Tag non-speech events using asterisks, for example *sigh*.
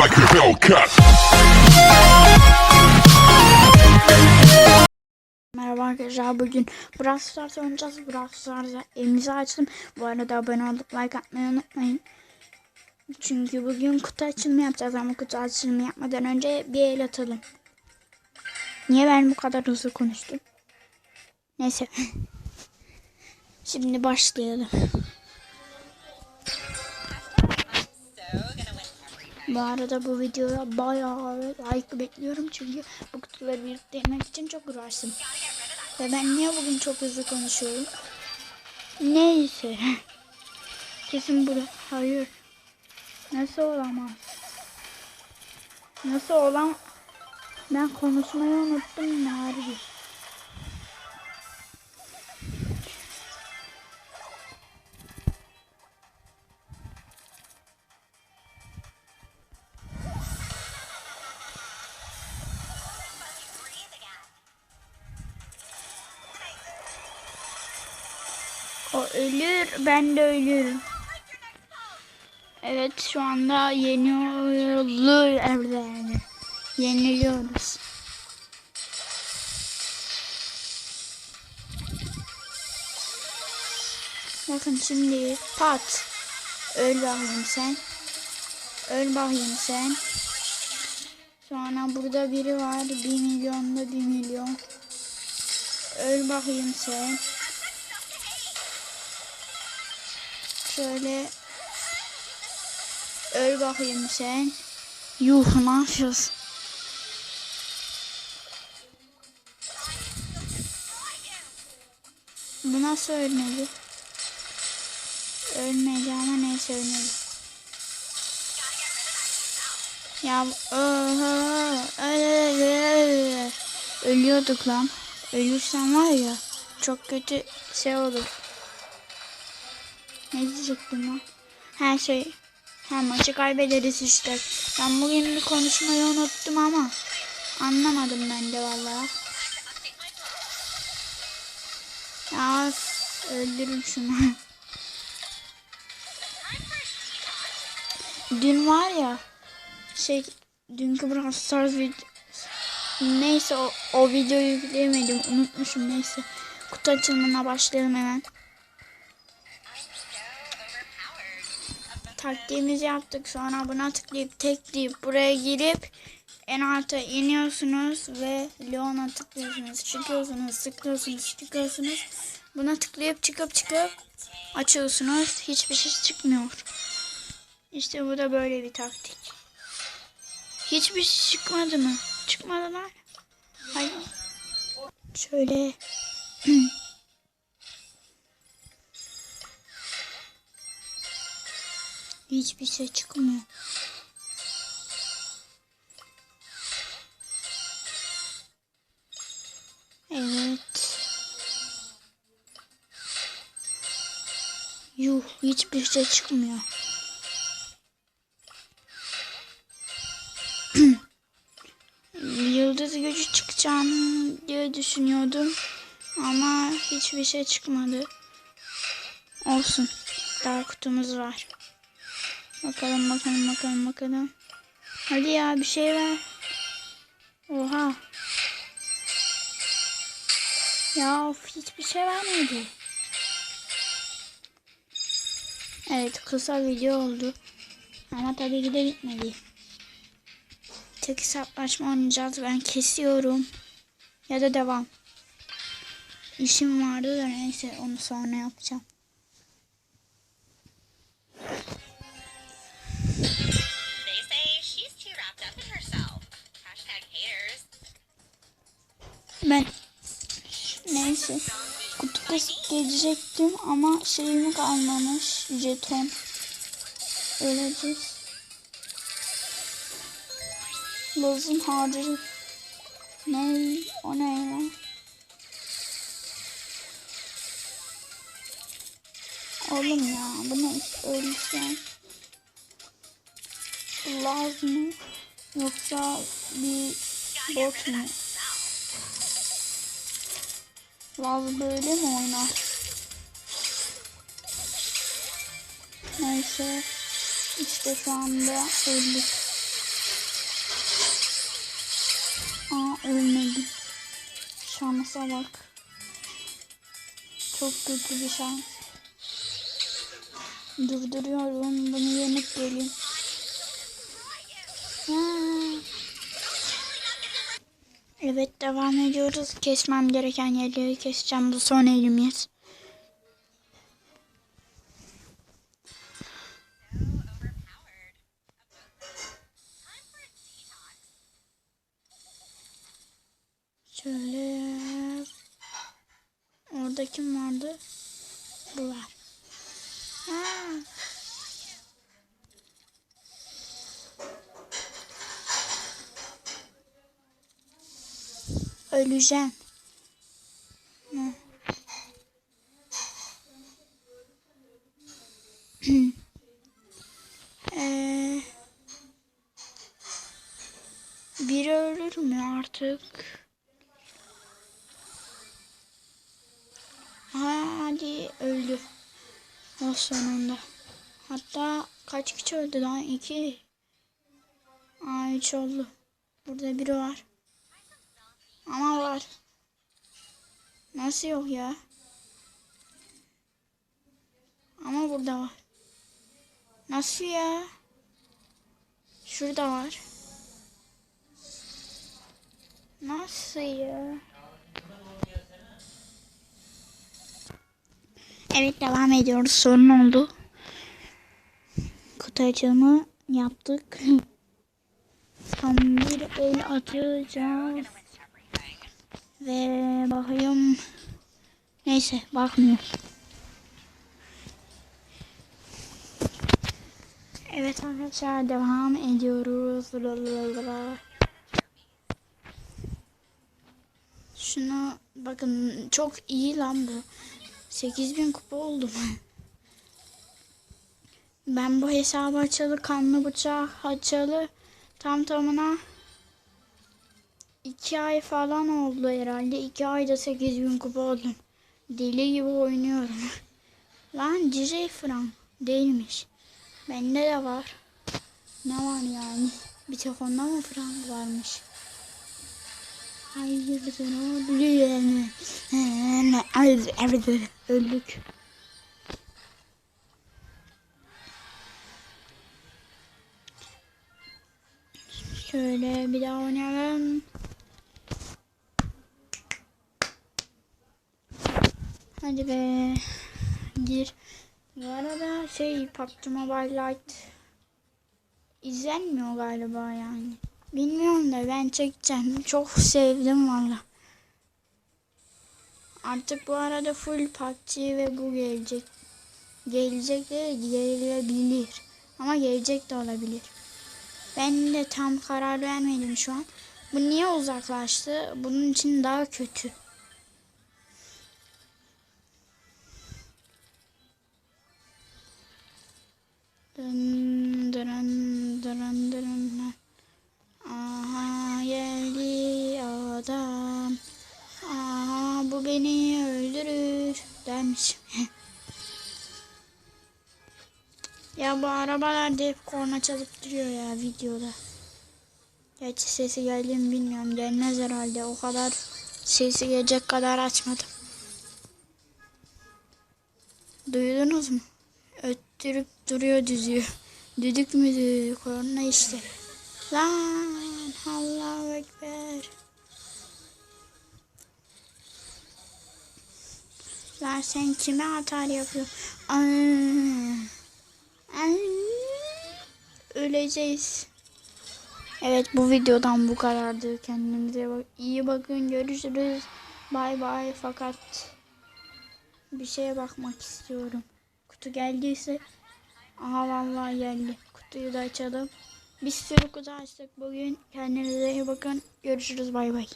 like a Hellcat. Merhaba arkadaşlar bugün Brawl Stars oynayacağız. Brawl Stars'a elimizi açtım. Bu arada abone olup like atmayı unutmayın. Çünkü bugün kutu açılımı yapacağız ama kutu açılımı yapmadan önce bir el atalım. Niye ben bu kadar hızlı konuştum? Neyse. *laughs* Şimdi başlayalım. Bu arada bu videoya bayağı like bekliyorum çünkü bu kutuları biriktirmek için çok uğraştım. Ve ben niye bugün çok hızlı konuşuyorum? Neyse. *laughs* Kesin burada. Hayır. Nasıl olamaz? Nasıl olam? Ben konuşmayı unuttum ne O ölür, ben de ölürüm. Evet şu anda yeniliyor yani. Yeniliyoruz. Bakın şimdi pat. Öl bakayım sen. Öl bakayım sen. Sonra burada biri var. Bir milyonda bir milyon. Öl bakayım sen. Şöyle öl bakayım sen. Yuh ne yapıyorsun? Bu nasıl ölmedi? Ölmedi ama neyse ölmedi. Ya oha, öl- öl- öl- ölüyorduk lan. Ölürsem var ya çok kötü şey olur. Ne diyecektim lan? Her şey. Her maçı kaybederiz işte. Ben bugün bir konuşmayı unuttum ama anlamadım ben de vallahi. Ya öldürün şunu. Dün var ya şey dünkü Brawl Stars video neyse o, o videoyu yükleyemedim unutmuşum neyse kutu açılımına başlayalım hemen. Taktiğimizi yaptık. Sonra buna tıklayıp tekleyip buraya girip en alta iniyorsunuz ve Leon'a tıklıyorsunuz. Çıkıyorsunuz, tıklıyorsunuz, çıkıyorsunuz. Buna tıklayıp çıkıp çıkıp açıyorsunuz. Hiçbir şey çıkmıyor. İşte bu da böyle bir taktik. Hiçbir şey çıkmadı mı? Çıkmadı lan. Hayır. Şöyle *clears throat* Hiçbir şey çıkmıyor. Evet. Yuh hiçbir şey çıkmıyor. *clears throat* Yıldız gücü çıkacağını diye düşünüyordum. Ama hiçbir şey çıkmadı. Olsun. Daha kutumuz var. Bakalım bakalım bakalım bakalım. Hadi ya bir şey ver. Oha. Ya of hiçbir şey vermedi. Evet kısa video oldu. Ama tabii ki de bitmedi. Tek hesaplaşma oynayacağız. Ben kesiyorum. Ya da devam. İşim vardı da neyse onu sonra yapacağım. Ben neyse kutu kasıp gelecektim ama şeyim kalmamış jeton. Öleceğiz lazım harcı ne o ne ya? Oğlum ya bu ne? Öleceğim. Laz mı? Yoksa bir bot mu Vaz böyle mi oynar? Neyse. İşte şu anda öldük. Aa ölmedim. Şansa bak. Çok kötü bir şans. Durduruyorum. Bunu yenip geleyim. Ha, Evet devam ediyoruz. Kesmem gereken yerleri keseceğim. Bu son elimiz. Şöyle. Orada kim vardı? Bu var. Ha. Öleceğim. Ne? Eee, biri ölür mü artık? Hadi öldü. O sonunda. Hatta kaç kişi öldü lan? İki. Aa üç oldu. Burada biri var. Ama var. Nasıl yok ya? Ama burada var. Nasıl ya? Şurada var. Nasıl ya? Evet devam ediyoruz. Sorun oldu. Kutu yaptık. Tam bir el atacağız. Ve bakayım. Neyse bakmıyor. Evet arkadaşlar devam ediyoruz. Lalalala. Şuna bakın çok iyi lan bu. 8000 kupa oldum. Ben bu hesabı açalı kanlı bıçak açalı tam tamına 2 ay falan oldu herhalde. 2 ayda 8000 kupa oldum. Deli gibi oynuyorum. *laughs* Lan DJ Frank değilmiş. Bende de var. Ne var yani? Bir tek onda mı Frank varmış? Hayırdır oluyor? Evet öldük. Şöyle bir daha oynayalım. Hadi be. Gir. Bu arada şey PUBG Mobile Lite izlenmiyor galiba yani. Bilmiyorum da ben çekeceğim. Çok sevdim valla. Artık bu arada full PUBG ve bu gelecek. Gelecek de gelebilir. Ama gelecek de olabilir. Ben de tam karar vermedim şu an. Bu niye uzaklaştı? Bunun için daha kötü. Dırın dırın. Aha geldi adam. Aha bu beni öldürür demiş. *laughs* ya bu arabalar da hep korna çalıp duruyor ya videoda. Gerçi sesi geldi mi bilmiyorum. Gelmez herhalde. O kadar sesi gelecek kadar açmadım. Duydunuz mu? Öttürüp duruyor düzüyor. Düdük müdür? Korna işte. Lan Allahu Ekber. Lan sen kime atar yapıyorsun? Öleceğiz. Evet bu videodan bu kadardı. Kendinize bak iyi bakın. Görüşürüz. Bay bay. Fakat bir şeye bakmak istiyorum. Kutu geldiyse aha vallahi geldi. Kutuyu da açalım. Bir sürü kutu açtık bugün. Kendinize iyi bakın. Görüşürüz. Bay bay.